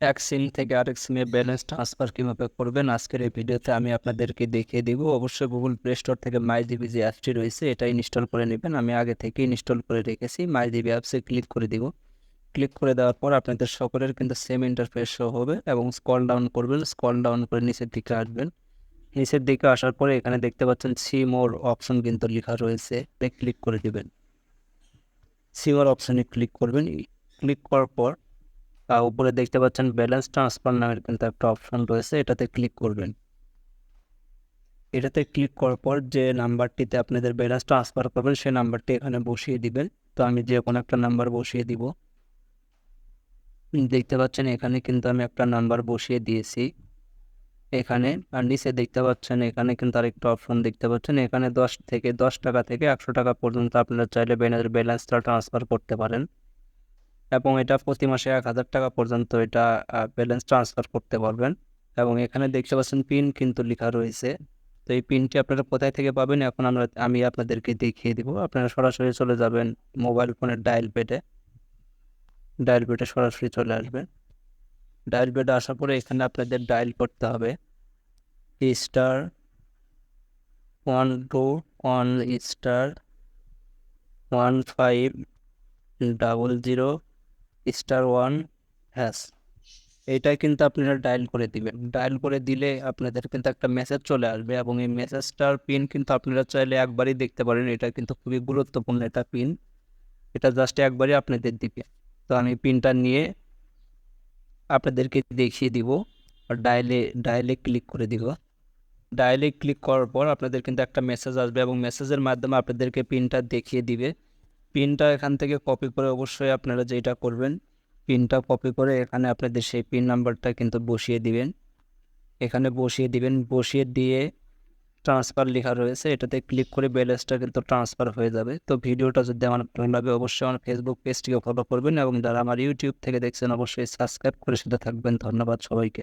এক সিম থেকে আরেক সিমে ব্যালেন্স ট্রান্সফার কীভাবে করবেন? আজকের এই ভিডিওতে আমি আপনাদেরকে দেখিয়ে দিব। অবশ্যই গুগল প্লে স্টোর থেকে মাই জিবি যে অ্যাপসটি রয়েছে এটা ইনস্টল করে নেবেন। আমি আগে থেকে ইনস্টল করে রেখেছি। মাই জিবি অ্যাপসে ক্লিক করে দিব। ক্লিক করে দেওয়ার পর আপনাদের সকলের কিন্তু সেম ইন্টারফেস শো হবে এবং স্কল ডাউন করবেন। স্কল ডাউন করে নিচের দিকে আসবেন। নিচের দিকে আসার পরে এখানে দেখতে পাচ্ছেন সি মোর অপশন কিন্তু লেখা রয়েছে। ক্লিক করে দেবেন। সি মোর অপশনে ক্লিক করবেন। ক্লিক করার পর উপরে দেখতে পাচ্ছেন ব্যালেন্স ট্রান্সফার নামের কিন্তু একটা অপশন রয়েছে, এটাতে ক্লিক করবেন। এটাতে ক্লিক করার পর যে নাম্বারটিতে আপনাদের ব্যালেন্স ট্রান্সফার করবেন সেই নাম্বারটি এখানে বসিয়ে দিবেন। তো আমি যে কোনো একটা নাম্বার বসিয়ে দিব। দেখতে পাচ্ছেন এখানে কিন্তু আমি একটা নাম্বার বসিয়ে দিয়েছি। এখানে আর নিচে দেখতে পাচ্ছেন এখানে কিন্তু আরেকটা অপশন দেখতে পাচ্ছেন। এখানে দশ থেকে দশ টাকা থেকে একশো টাকা পর্যন্ত আপনারা চাইলে ব্যালেন্সটা ট্রান্সফার করতে পারেন। এবং এটা প্রতি মাসে এক হাজার টাকা পর্যন্ত এটা ব্যালেন্স ট্রান্সফার করতে পারবেন। এবং এখানে দেখতে পাচ্ছেন পিন কিন্তু লেখা রয়েছে। তো এই পিনটি আপনারা কোথায় থেকে পাবেন এখন আমরা, আমি আপনাদেরকে দেখিয়ে দিব। আপনারা সরাসরি চলে যাবেন মোবাইল ফোনের ডায়াল পেডে ডায়াল পেডে সরাসরি চলে আসবেন। ডায়াল পেডে আসার পরে এখানে আপনাদের ডায়াল করতে হবে। Star one two one star one five double zero star one hash এটা কিন্তু আপনারা ডায়াল করে দিবেন। ডায়াল করে দিলে আপনাদের কিন্তু একটা মেসেজ চলে আসবে এবং এই মেসেজটার পিন কিন্তু আপনারা চাইলে একবারই দেখতে পারেন। এটা কিন্তু খুবই গুরুত্বপূর্ণ একটা পিন এটা জাস্ট একবারই আপনাদের দিবে। তো আমি পিনটা নিয়ে আপনাদেরকে দেখিয়ে দিব। আর ডায়ালে ডায়ালে ক্লিক করে দিব। ডায়ালে ক্লিক করার পর আপনাদের কিন্তু একটা মেসেজ আসবে এবং মেসেজের মাধ্যমে আপনাদেরকে পিনটা দেখিয়ে দিবে। পিনটা এখান থেকে কপি করে অবশ্যই আপনারা যেটা করবেন, পিনটা কপি করে এখানে আপনাদের সেই পিন নাম্বারটা কিন্তু বসিয়ে দিবেন। এখানে বসিয়ে দিবেন, বসিয়ে দিয়ে ট্রান্সফার লেখা রয়েছে, এটাতে ক্লিক করে ব্যালেন্সটা কিন্তু ট্রান্সফার হয়ে যাবে। তো ভিডিওটা যদি আমার ভালো লাগে অবশ্যই আমার ফেসবুক পেজটিকে ফলো করবেন এবং যারা আমার ইউটিউব থেকে দেখছেন অবশ্যই সাবস্ক্রাইব করে সাথে থাকবেন। ধন্যবাদ সবাইকে।